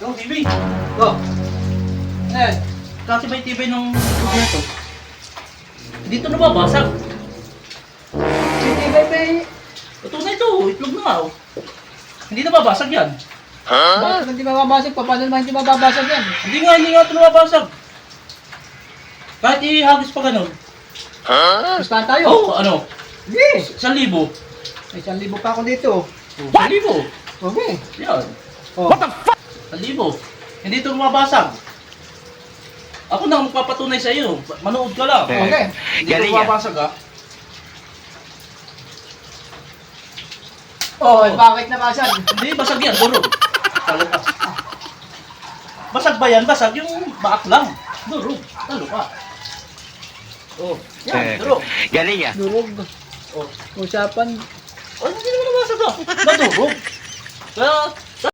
Yung TV. Oh. Eh, Kasi may TV ng ito. Dito na ba basag? hindi ba. Ito na ito, itlog na nga. oh. Hindi na ba basag yan? Bakit hindi mababasag pa? Paano naman hindi mababasag yan? Hindi nga, hindi nga ito nababasag. Kahit ihagis pa ganun. Gustahan tayo? Oo, oh, ano? Sige. Isang libo. May isang libo pa ako dito. Oh, Isang libo. Okay. Yan. Oh. Isang libo. Hindi ito mabasag. Ako na ang magpapatunay sa iyo. Manood ka lang. Okay. Hindi ito Galing ah. mabasag ha. Oh, eh, bakit nabasag? Hindi, basag yan. Durog. Talo ka. Basag ba yan? Basag yung baak lang. Durog. Talo ka. Oh, yan. Durog. Galing ah. Durog. Oh, Usapan. oh hindi naman nabasag ha. Nadurog. Kaya